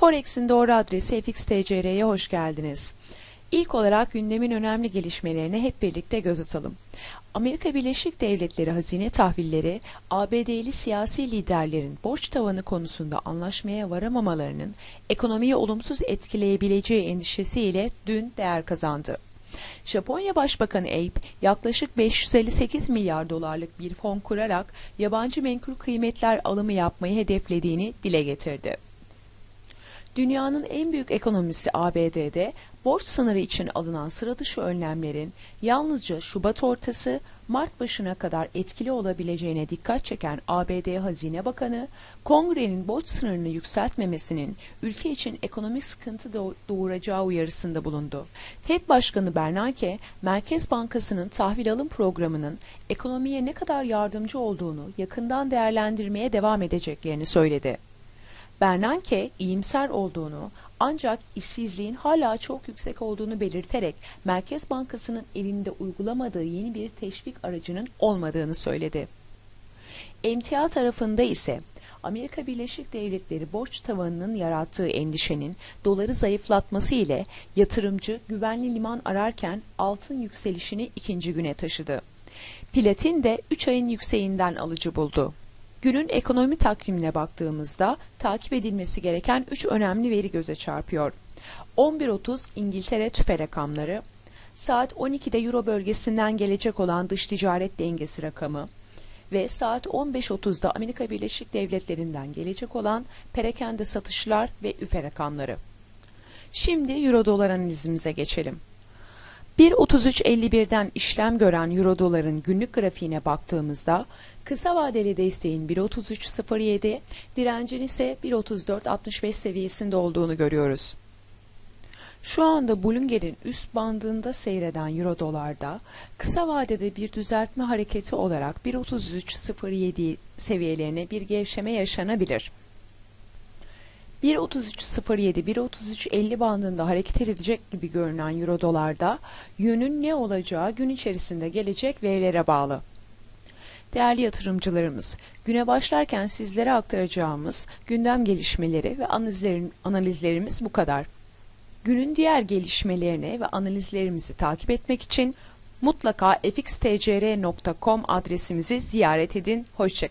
Forex'in doğru adresi FXTCR'ye hoş geldiniz. İlk olarak gündemin önemli gelişmelerine hep birlikte göz atalım. Amerika Birleşik Devletleri hazine tahvilleri, ABD'li siyasi liderlerin borç tavanı konusunda anlaşmaya varamamalarının ekonomiyi olumsuz etkileyebileceği endişesiyle dün değer kazandı. Japonya Başbakanı Abe yaklaşık 558 milyar dolarlık bir fon kurarak yabancı menkul kıymetler alımı yapmayı hedeflediğini dile getirdi. Dünyanın en büyük ekonomisi ABD'de borç sınırı için alınan sıra dışı önlemlerin yalnızca Şubat ortası Mart başına kadar etkili olabileceğine dikkat çeken ABD Hazine Bakanı, Kongre'nin borç sınırını yükseltmemesinin ülke için ekonomik sıkıntı doğuracağı uyarısında bulundu. FED Başkanı Bernanke, Merkez Bankası'nın tahvil alım programının ekonomiye ne kadar yardımcı olduğunu yakından değerlendirmeye devam edeceklerini söyledi. Bernanke iyimser olduğunu ancak işsizliğin hala çok yüksek olduğunu belirterek Merkez Bankası'nın elinde uygulamadığı yeni bir teşvik aracının olmadığını söyledi. Emtia tarafında ise Amerika Birleşik Devletleri borç tavanının yarattığı endişenin doları zayıflatması ile yatırımcı güvenli liman ararken altın yükselişini ikinci güne taşıdı. Platin de 3 ayın yükseğinden alıcı buldu. Günün ekonomi takvimine baktığımızda takip edilmesi gereken 3 önemli veri göze çarpıyor. 11.30 İngiltere tüfe rakamları, saat 12'de Euro bölgesinden gelecek olan dış ticaret dengesi rakamı ve saat 15.30'da Amerika Birleşik Devletleri'nden gelecek olan perakende satışlar ve üfe rakamları. Şimdi Euro dolar analizimize geçelim. 1.33.51'den işlem gören euro doların günlük grafiğine baktığımızda kısa vadeli desteğin 1.33.07, direncin ise 1.34.65 seviyesinde olduğunu görüyoruz. Şu anda Bloomberg'in üst bandında seyreden euro dolarda kısa vadede bir düzeltme hareketi olarak 1.33.07 seviyelerine bir gevşeme yaşanabilir. 1.33.07, 1.33.50 bandında hareket edecek gibi görünen euro dolarda yönün ne olacağı gün içerisinde gelecek verilere bağlı. Değerli yatırımcılarımız, güne başlarken sizlere aktaracağımız gündem gelişmeleri ve analizlerimiz bu kadar. Günün diğer gelişmelerini ve analizlerimizi takip etmek için mutlaka fxtcr.com adresimizi ziyaret edin. Hoşçakalın.